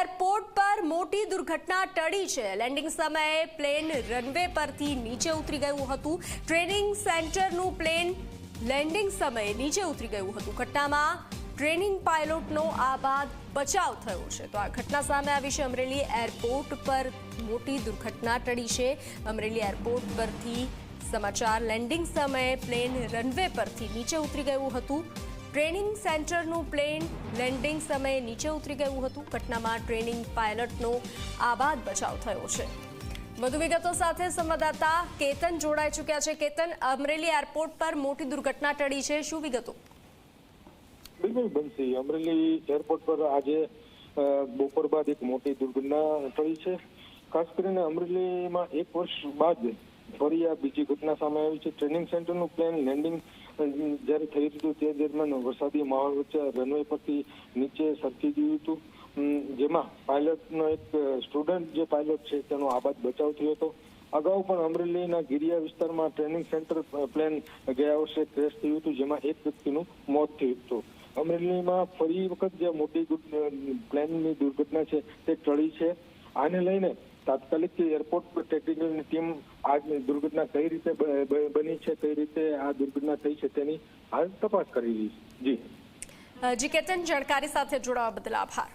Airport પર મોટી દુર્ઘટના ટળી છે. લેન્ડિંગ સમયે પ્લેન રનવે પરથી નીચે ઉતરી ગયું હતું. ટ્રેનિંગ સેન્ટરનું પ્લેન લેન્ડિંગ સમયે નીચે ઉતરી ગયું હતું. ઘટનામાં ટ્રેનિંગ પાયલોટનો આ બાદ બચાવ થયો છે. તો આ ઘટના સામે આવી છે. અમરેલી એરપોર્ટ પર મોટી દુર્ઘટના ટળી છે. અમરેલી એરપોર્ટ પરથી સમાચાર લેન્ડિંગ સમયે પ્લેન રનવે પરથી નીચે ઉતરી ગયું હતું. ટ્રેનિંગ સેન્ટરનું પ્લેન લેન્ડિંગ સમયે નીચે ઉતરી ગયું હતું. ઘટનામાં ટ્રેનિંગ પાયલટનો આબાદ બચાવ થયો છે. વધુ વિગતો સાથે સંવાદદાતા કેતન જોડાઈ ચૂક્યા છે. કેતન, અમરેલી એરપોર્ટ પર મોટી દુર્ઘટના ટળી છે. શું વિગતો? બિલકુલ બનશી અમરેલી એરપોર્ટ પર આજે બપોર બાદ એક મોટી દુર્ઘટના ટળી છે. ખાસ કરીને અમરેલીમાં એક વર્ષ બાદ ફરી આ બીજી ઘટના સામે આવી છે. ટ્રેનિંગ સેન્ટરનું પ્લેન લેન્ડિંગ જ્યારે થઈ હતું તે દરમિયાન વરસાદી માહોલ વચ્ચે રનવે પરથી નીચે સરકી ગયું હતું. જેમાં પાયલટનો એક સ્ટુડન્ટ જે પાયલટ છે, તેનો આબાદ બચાવ થયો હતો. અગાઉ પણ અમરેલીના ગિરિયા વિસ્તારમાં ટ્રેનિંગ સેન્ટર પ્લેન ગયા વર્ષે ક્રેશ થયું હતું, જેમાં એક વ્યક્તિનું મોત થયું હતું. અમરેલીમાં ફરી વખત જે મોટી પ્લેનની દુર્ઘટના છે, તે ટળી છે. આને લઈને તાત્કાલિક એરપોર્ટ પર ટેકનિકલની ટીમ આ દુર્ઘટના કઈ રીતે બની છે, કઈ રીતે આ દુર્ઘટના થઈ છે તેની હાલ તપાસ કરી રહી છે. જી. જી, કેતન, જાણકારી સાથે જોડાવા બદલ આભાર.